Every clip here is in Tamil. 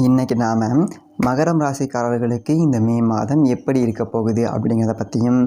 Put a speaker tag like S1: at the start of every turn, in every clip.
S1: இன்றைக்கி நாம் மகரம் ராசிக்காரர்களுக்கு இந்த மே மாதம் எப்படி இருக்க போகுது அப்படிங்கிறத பற்றியும்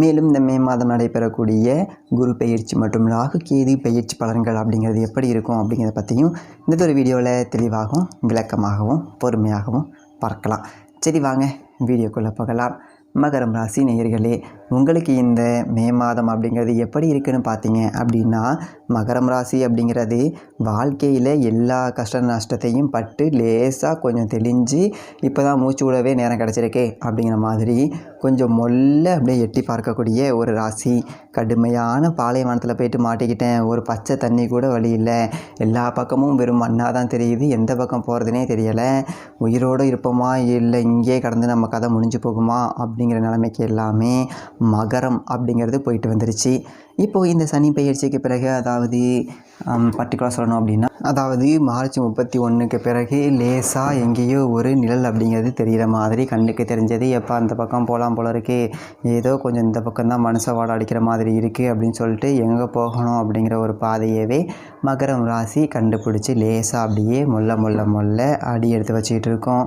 S1: மேலும் இந்த மே மாதம் நடைபெறக்கூடிய குரு பெயர்ச்சி மற்றும் ராகு கேது பெயர்ச்சி பலன்கள் அப்படிங்கிறது எப்படி இருக்கும் அப்படிங்கிறத பற்றியும் இந்த ஒரு வீடியோவில் தெளிவாகவும் விளக்கமாகவும் பொறுமையாகவும் பார்க்கலாம். சரி வாங்க வீடியோக்குள்ளே போகலாம். மகரம் ராசி நேயர்களே உங்களுக்கு இந்த மே மாதம் அப்படிங்கிறது எப்படி இருக்குன்னு பார்த்தீங்க அப்படின்னா மகரம் ராசி அப்படிங்கிறது வாழ்க்கையில் எல்லா கஷ்ட நஷ்டத்தையும் பட்டு லேசாக கொஞ்சம் தெளிஞ்சு இப்போ தான் மூச்சு விடவே நேரம் கிடச்சிருக்கே அப்படிங்கிற மாதிரி கொஞ்சம் மொல்ல அப்படியே எட்டி பார்க்கக்கூடிய ஒரு ராசி. கடுமையான பாலைவனத்தில் போயிட்டு மாட்டிக்கிட்டேன். ஒரு பச்சை தண்ணி கூட வழி இல்லை. எல்லா பக்கமும் வெறும் மண்ணாக தான் தெரியுது. எந்த பக்கம் போகிறதுனே தெரியலை. உயிரோடு இருப்போமா? இல்லை இங்கே கடந்து நம்ம கதை முடிஞ்சு போகுமா? அப்படிங்கிற நிலைமைக்கு எல்லாமே மகரம் அப்படிங்கிறது போயிட்டு வந்துருச்சு. இப்போது இந்த சனி பயிற்சிக்கு பிறகு அதாவது பர்டிகுலர் சொல்லணும் அப்படின்னா அதாவது மார்ச் முப்பத்தி ஒன்றுக்கு பிறகு லேசாக எங்கேயோ ஒரு நிழல் அப்படிங்கிறது தெரிகிற மாதிரி கண்ணுக்கு தெரிஞ்சது. எப்போ அந்த பக்கம் போகலாம் போல இருக்கே. ஏதோ கொஞ்சம் இந்த பக்கம் தான் மனசை வாட அடிக்கிற மாதிரி இருக்குது அப்படின்னு சொல்லிட்டு எங்கே போகணும் அப்படிங்கிற ஒரு பாதையவே மகரம் ராசி கண்டுபிடிச்சி லேசாக அப்படியே மொல்ல மொல்ல மொல்ல அடி எடுத்து வச்சுக்கிட்டு இருக்கோம்.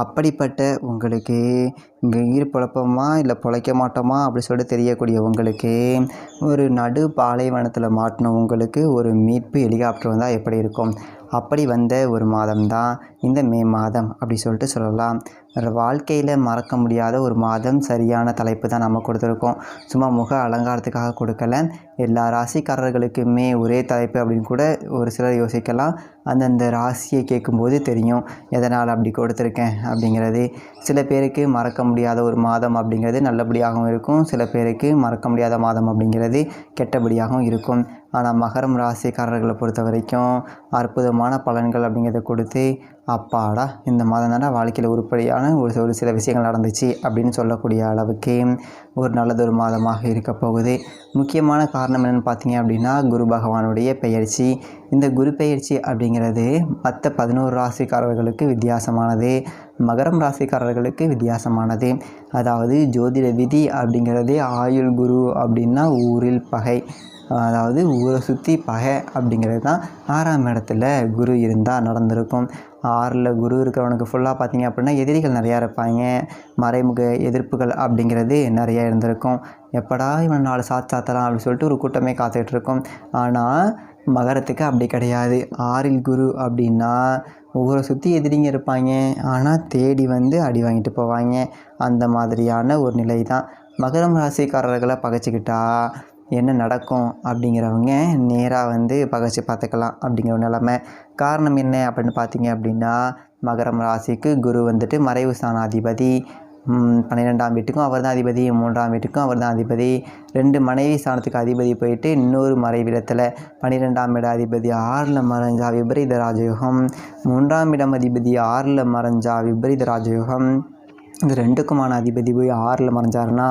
S1: அப்படிப்பட்ட உங்களுக்கு இங்கே உயிர் பிழப்போமா இல்லை பிழைக்க மாட்டோமா அப்படி சொல்லிட்டு தெரியக்கூடிய உங்களுக்கு ஒரு நடு பாலைவனத்தில் மாட்டின உங்களுக்கு ஒரு மீட்பு ஹெலிகாப்டர் வந்தால் எப்படி இருக்கும்? அப்படி வந்த ஒரு மாதம் தான் இந்த மே மாதம் அப்படி சொல்லிட்டு சொல்லலாம். வாழ்க்கையில் மறக்க முடியாத ஒரு மாதம் சரியான தலைப்பு தான் நம்ம கொடுத்துருக்கோம். சும்மா முக அலங்காரத்துக்காக கொடுக்கல. எல்லா ராசிக்காரர்களுக்குமே ஒரே தலைப்பு அப்படின்னு கூட ஒரு சிலர் யோசிக்கலாம். அந்தந்த ராசியை கேட்கும்போது தெரியும். எதனால் அப்படி கொடுத்துருக்கேன்? அப்படிங்கிறது. சில பேருக்கு மறக்க முடியாத ஒரு மாதம் அப்படிங்கிறது நல்லபடியாகவும் இருக்கும். சில பேருக்கு மறக்க முடியாத மாதம் அப்படிங்கிறது கெட்டபடியாகவும் இருக்கும். ஆனால் மகரம் ராசிக்காரர்களை பொறுத்த வரைக்கும் அற்புதமான பலன்கள் அப்படிங்கிறத கொடுத்து அப்பாடா இந்த மாதம் தானே வாழ்க்கையில் உருப்படியான ஒரு ஒரு சில விஷயங்கள் நடந்துச்சு அப்படின்னு சொல்லக்கூடிய அளவுக்கு ஒரு நல்லதொரு மாதமாக இருக்க போகுது. முக்கியமான காரணம் என்னென்னு பார்த்தீங்க அப்படின்னா குரு பகவானுடைய பெயர்ச்சி. இந்த குரு பெயர்ச்சி அப்படிங்கிறது மற்ற பதினோரு ராசிக்காரர்களுக்கு வித்தியாசமானது மகரம் ராசிக்காரர்களுக்கு வித்தியாசமானது. அதாவது ஜோதிட விதி அப்படிங்கிறது ஆயுள் குரு அப்படின்னா ஊரில் பகை. அதாவது ஊரை சுற்றி பகை அப்படிங்கிறது தான் ஆறாம் இடத்துல குரு இருந்தால் நடந்திருக்கும். ஆறில் குரு இருக்கிறவனுக்கு ஃபுல்லாக பார்த்தீங்க அப்படின்னா எதிரிகள் நிறையா இருப்பாங்க. மறைமுக எதிர்ப்புகள் அப்படிங்கிறது நிறையா இருந்திருக்கும். எப்படா இவன் நாலு சாத் சாத்தலாம் அப்படின்னு சொல்லிட்டு ஒரு கூட்டமே காத்துக்கிட்டு இருக்கும். ஆனால் மகரத்துக்கு அப்படி கிடையாது. ஆறில் குரு அப்படின்னா ஊரை சுற்றி எதிரிங்க இருப்பாங்க. ஆனால் தேடி வந்து அடி வாங்கிட்டு போவாங்க. அந்த மாதிரியான ஒரு நிலை தான் மகரம் ராசிக்காரர்களை பகைச்சிக்கிட்டா என்ன நடக்கும் அப்படிங்கிறவங்க நேராக வந்து பகச்சு பார்த்துக்கலாம் அப்படிங்கிற ஒரு நிலமை. காரணம் என்ன அப்படின்னு பார்த்தீங்க அப்படின்னா மகரம் ராசிக்கு குரு வந்துட்டு மறைவு ஸ்தானாதிபதி. பன்னிரெண்டாம் வீட்டுக்கும் அவர் தான் அதிபதி மூன்றாம் வீட்டுக்கும் அவர் தான் அதிபதி. ரெண்டு மனைவி ஸ்தானத்துக்கு அதிபதி போயிட்டு இன்னொரு மறைவிடத்தில் பன்னிரெண்டாம் இட அதிபதி ஆறில் மறைஞ்சா விபரீத ராஜயோகம். மூன்றாம் இடம் அதிபதி ஆறில் மறைஞ்சா விபரீத ராஜயோகம். இந்த ரெண்டுக்குமான அதிபதி போய் ஆறில் மறைஞ்சாருன்னா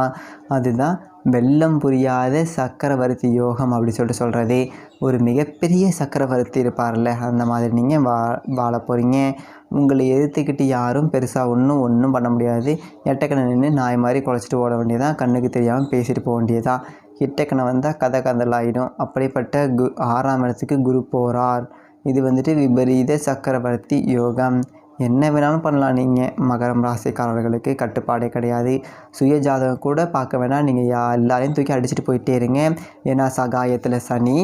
S1: அதுதான் வெள்ளம் புரியாத சக்கரவர்த்தி யோகம் அப்படி சொல்லிட்டு சொல்கிறதே ஒரு மிகப்பெரிய சக்கரவர்த்தி இருப்பார்ல அந்த மாதிரி நீங்கள் வா வாழ போகிறீங்க உங்களை எதிர்த்துக்கிட்டு யாரும் பெருசாக ஒன்றும் ஒன்றும் பண்ண முடியாது. எட்டக்கனை நின்று நாய் மாதிரி குழச்சிட்டு ஓட வேண்டியதான் கண்ணுக்கு தெரியாமல் பேசிட்டு போக வேண்டியதான் எட்டக்கனை வந்தால் கதை கதலாயிடும் அப்படிப்பட்ட கு ஆறாம் இடத்துக்கு குரு போகிறார் இது வந்துட்டு விபரீத சக்கரவர்த்தி யோகம். என்ன வேணாலும் பண்ணலாம். நீங்கள் மகரம் ராசிக்காரர்களுக்கு கட்டுப்பாடே கிடையாது. சுய ஜாதகம் கூட பார்க்க வேணாம். நீங்கள் யா எல்லாரையும் தூக்கி அடிச்சுட்டு போயிட்டே இருங்க. ஏன்னா சகாயத்தில் சனி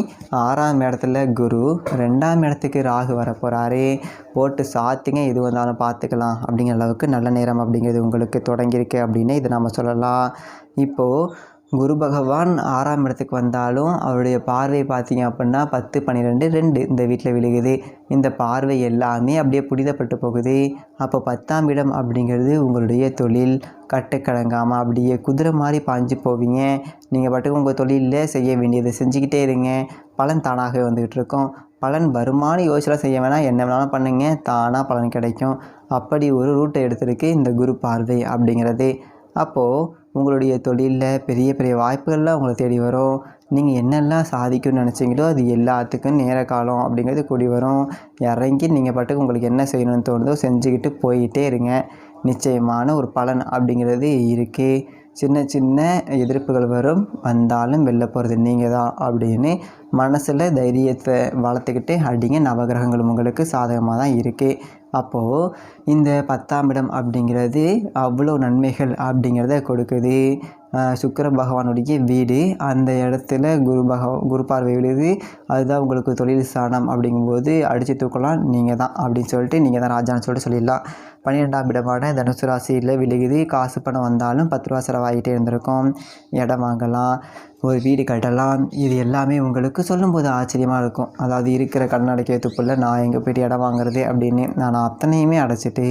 S1: ஆறாம் இடத்துல குரு ரெண்டாம் இடத்துக்கு ராகு வர போகிறாரு போட்டு சாத்திங்க. எது வந்தாலும் பார்த்துக்கலாம். அப்படிங்கிற அளவுக்கு நல்ல நேரம் அப்படிங்கிறது உங்களுக்கு தொடங்கியிருக்கு அப்படின்னு இதை நம்ம சொல்லலாம். இப்போது குரு பகவான் ஆறாம் இடத்துக்கு வந்தாலும் அவருடைய பார்வை பார்த்தீங்க அப்படின்னா பத்து பன்னிரெண்டு ரெண்டு இந்த வீட்டில் விழுகுது. இந்த பார்வை எல்லாமே அப்படியே புனிதப்பட்டு போகுது. அப்போ பத்தாம் இடம் அப்படிங்கிறது உங்களுடைய தொழில். கட்டுக்கடங்காமல் அப்படியே குதிரை மாதிரி பாஞ்சு போவீங்க. நீங்கள் பாட்டுக்கு உங்கள் தொழிலில் செய்ய வேண்டியதை செஞ்சுக்கிட்டே இருங்க. பலன் தானாகவே வந்துக்கிட்டு இருக்கோம். பலன் வருமான யோசனை செய்ய வேணால் என்ன வேணாலும் பண்ணுங்கள் தானாக பலன் கிடைக்கும். அப்படி ஒரு ரூட்டை எடுத்திருக்கு இந்த குரு பார்வை அப்படிங்கிறது. அப்போது உங்களுடைய தொழிலில் பெரிய பெரிய வாய்ப்புகள்லாம் உங்களை தேடி வரும். நீங்கள் என்னெல்லாம் சாதிக்கணும்னு நினச்சிங்களோ அது எல்லாத்துக்கும் நேர காலம் அப்படிங்கிறது கூடி வரும். இறங்கி நீங்கள் பாட்டுக்கு உங்களுக்கு என்ன செய்யணும்னு தோணுதோ செஞ்சுக்கிட்டு போயிட்டே இருங்க. நிச்சயமான ஒரு பலன் அப்படிங்கிறது இருக்குது சின்ன சின்ன எதிர்ப்புகள் வரும். வந்தாலும் வெளில போகிறது நீங்கள் தான் அப்படின்னு மனசில் தைரியத்தை வளர்த்துக்கிட்டு அடிங்க. நவகிரகங்கள் உங்களுக்கு சாதகமாக தான் இருக்குது அப்போது இந்த பத்தாம் இடம் அப்படிங்கிறது அவ்வளோ நன்மைகள் அப்படிங்கிறத கொடுக்குது. சுக்கர சுக்கிர பகவானுடைய வீடு அந்த இடத்துல குரு பகவ குரு பார்வை விழுது அதுதான் உங்களுக்கு தொழில் ஸ்தானம் அப்படிங்கும்போது அடித்து தூக்கலாம். நீங்கள் தான் அப்படின்னு சொல்லிட்டு நீங்கள் தான் ராஜான்னு சொல்லிட்டு சொல்லிடலாம். பன்னிரெண்டாம் இடமான தனுசு ராசியில் விழுகுது காசு பணம் வந்தாலும் பத்து ரூபா செலவாகிட்டே இருந்திருக்கும். இடம் வாங்கலாம் ஒரு வீடு கட்டலாம். இது எல்லாமே உங்களுக்கு சொல்லும்போது ஆச்சரியமாக இருக்கும். அதாவது இருக்கிற கடன் அடைக்கிறதுக்குள்ளே நான் எங்கே போய்ட்டு இடம் வாங்குறது அப்படின்னு நான் அத்தனையுமே அடைச்சிட்டு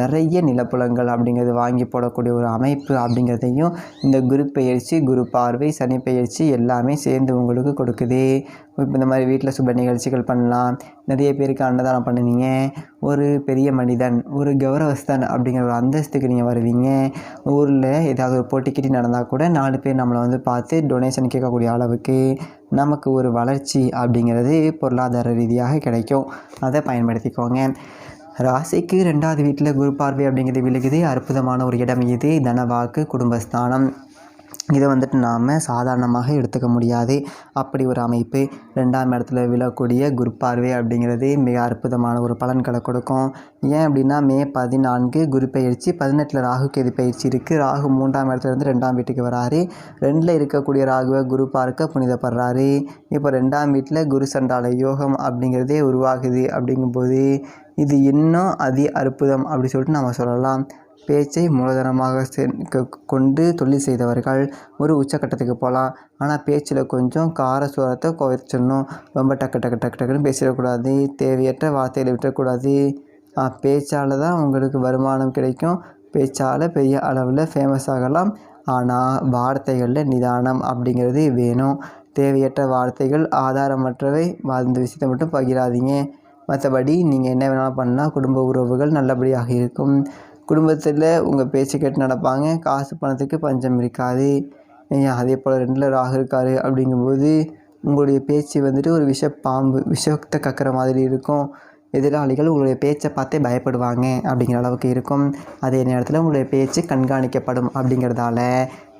S1: நிறைய நிலப்புலங்கள் அப்படிங்கிறது வாங்கி போடக்கூடிய ஒரு அமைப்பு அப்படிங்கிறதையும் இந்த குரு பெயர்ச்சி குரு பார்வை சனி பெயர்ச்சி எல்லாமே சேர்ந்து உங்களுக்கு கொடுக்குது. இப்போ இந்த மாதிரி வீட்டில் சுப நிகழ்ச்சிகள் பண்ணலாம். நிறைய பேருக்கு அன்னதானம் பண்ணுவீங்க. ஒரு பெரிய மனிதன் ஒரு கௌரவஸ்தன் அப்படிங்கிற ஒரு அந்தஸ்துக்கு நீங்கள் வருவீங்க. ஊரில் ஏதாவது ஒரு போட்டிக்கிட்டி நடந்தால் கூட நாலு பேர் நம்மளை வந்து பார்த்து டொனேஷன் கேட்கக்கூடிய அளவுக்கு நமக்கு ஒரு வளர்ச்சி அப்படிங்கிறது பொருளாதார ரீதியாக கிடைக்கும். அதை பயன்படுத்திக்கோங்க. ராசிக்கு ரெண்டாவது வீட்டில் குரு பார்வை அப்படிங்கிறது விழுகுது அற்புதமான ஒரு இடம் இது. தனவாக்கு குடும்பஸ்தானம். இதை வந்துட்டு நாம் சாதாரணமாக எடுத்துக்க முடியாது. அப்படி ஒரு அமைப்பு ரெண்டாம் இடத்துல விழக்கூடிய குரு பார்வை அப்படிங்கிறது மிக அற்புதமான ஒரு பலன்களை கொடுக்கும். ஏன் அப்படின்னா மே பதினான்கு குரு பயிற்சி பதினெட்டில் ராகு கேது பயிற்சி இருக்குது ராகு மூன்றாம் இடத்துல இருந்து ரெண்டாம் வீட்டுக்கு வராரு. ரெண்டில் இருக்கக்கூடிய ராகுவை குரு பார்க்க புனிதப்படுறாரு. இப்போ ரெண்டாம் வீட்டில் குரு சண்டால யோகம் அப்படிங்கிறதே உருவாகுது அப்படிங்கும்போது இது இன்னும் அதி அற்புதம் அப்படி சொல்லிட்டு நம்ம சொல்லலாம். பேச்சை மூலதனமாக கொண்டு தொழில் செய்தவர்கள் ஒரு உச்சக்கட்டத்துக்கு போகலாம் ஆனால் பேச்சில் கொஞ்சம் கார சுரத்தை குறைச்சிடணும். ரொம்ப டக்கு டக்கு டக்கு டக்குன்னு பேசிடக்கூடாது. தேவையற்ற வார்த்தைகளை விட்டுறக்கூடாது. பேச்சால் தான் உங்களுக்கு வருமானம் கிடைக்கும். பேச்சால் பெரிய அளவில் ஃபேமஸ் ஆகலாம். ஆனால் வார்த்தைகளில் நிதானம் அப்படிங்கிறது வேணும். தேவையற்ற வார்த்தைகள் ஆதாரமற்றவை. அந்த விஷயத்தை மட்டும் பகிராதீங்க. மற்றபடி நீங்கள் என்ன வேணாலும் பண்ணால் குடும்ப உறவுகள் நல்லபடியாக இருக்கும். குடும்பத்தில் உங்கள் பேச்சு கேட்டு நடப்பாங்க. காசு பணத்துக்கு பஞ்சம் இருக்காது. அதே போல் ரெண்டில் ராகு இருக்காரு அப்படிங்கும்போது உங்களுடைய பேச்சு வந்துட்டு ஒரு விஷ பாம்பு விஷத்தை கக்கிற மாதிரி இருக்கும். எதிராளிகள் உங்களுடைய பேச்சை பார்த்தே பயப்படுவாங்க அப்படிங்கிற அளவுக்கு இருக்கும். அதே நேரத்தில் உங்களுடைய பேச்சு கண்காணிக்கப்படும் அப்படிங்கிறதால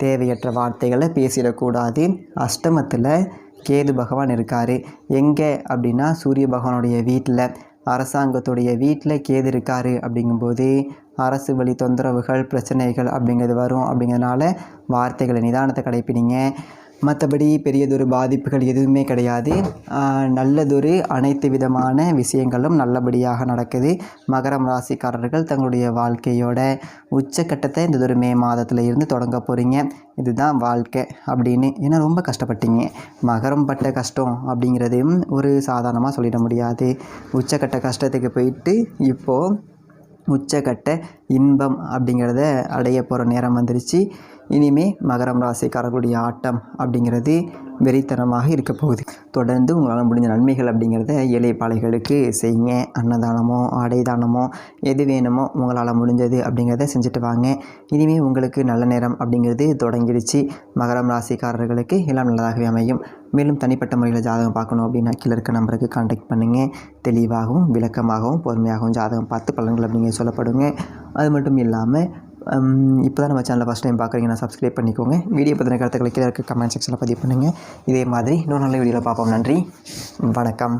S1: தேவையற்ற வார்த்தைகளை பேசிடக்கூடாது. அஷ்டமத்தில் கேது பகவான் இருக்கார். எங்கே அப்படின்னா சூரிய பகவானுடைய வீட்டில் அரசாங்கத்துடைய வீட்டில் கேது இருக்கார் அப்படிங்கும்போது அரசு வழி தொந்தரவுகள் பிரச்சனைகள் அப்படிங்கிறது வரும். அப்படிங்கிறதுனால வார்த்தைகளை நிதானத்தை கடைப்பிடிங்க. மற்றபடி பெரியதொரு பாதிப்புகள் எதுவுமே கிடையாது. நல்லதொரு அனைத்து விதமான விஷயங்களும் நல்லபடியாக நடக்குது. மகரம் ராசிக்காரர்கள் தங்களுடைய வாழ்க்கையோட உச்சக்கட்டத்தை இந்த ஒரு மே மாதத்தில் இருந்து தொடங்க போகிறீங்க இதுதான் வாழ்க்கை அப்படின்னு. ஏன்னா ரொம்ப கஷ்டப்பட்டீங்க. மகரம் பட்ட கஷ்டம் அப்படிங்கிறதையும் ஒரு சாதாரணமாக சொல்லிட முடியாது. உச்சக்கட்ட கஷ்டத்துக்கு போயிட்டு இப்போது உச்சக்கட்ட இன்பம் அப்படிங்கிறத அடைய போகிற நேரம் வந்துருச்சு. இனிமே மகரம் ராசிக்காரர்களுடைய ஆட்டம் அப்படிங்கிறது வெறித்தனமாக இருக்க போகுது. தொடர்ந்து உங்களால் முடிஞ்ச நன்மைகள் அப்படிங்கிறத ஏழை பாலைகளுக்கு செய்யுங்க. அன்னதானமோ ஆடை தானமோ எது வேணுமோ உங்களால் முடிஞ்சது அப்படிங்கிறத செஞ்சுட்டு வாங்க. இனிமேல் உங்களுக்கு நல்ல நேரம் அப்படிங்கிறது தொடங்கிடுச்சு. மகரம் ராசிக்காரர்களுக்கு எல்லாம் நல்லதாகவே அமையும். மேலும் தனிப்பட்ட முறையில் ஜாதகம் பார்க்கணும் அப்படின்னா கீழே இருக்க நம்பருக்கு காண்டாக்ட் பண்ணுங்கள் தெளிவாகவும் விளக்கமாகவும் பொறுமையாகவும் ஜாதகம் பார்த்து பலன்கள் அப்படிங்கிறது சொல்லப்படுங்க. அது மட்டும் இல்லாமல் இப்போ தான் நம்ம சேனலை ஃபஸ்ட் டைம் பார்க்குறீங்கன்னா சப்ஸ்கிரைப் பண்ணிக்கோங்க. வீடியோ பற்றின கருத்துக்களை கீழே இருக்க கமெண்ட் செக்ஷனில் பதிவு பண்ணுங்கள் இதே மாதிரி இன்னொரு நல்ல வீடியோவில் பார்ப்போம். நன்றி. வணக்கம்.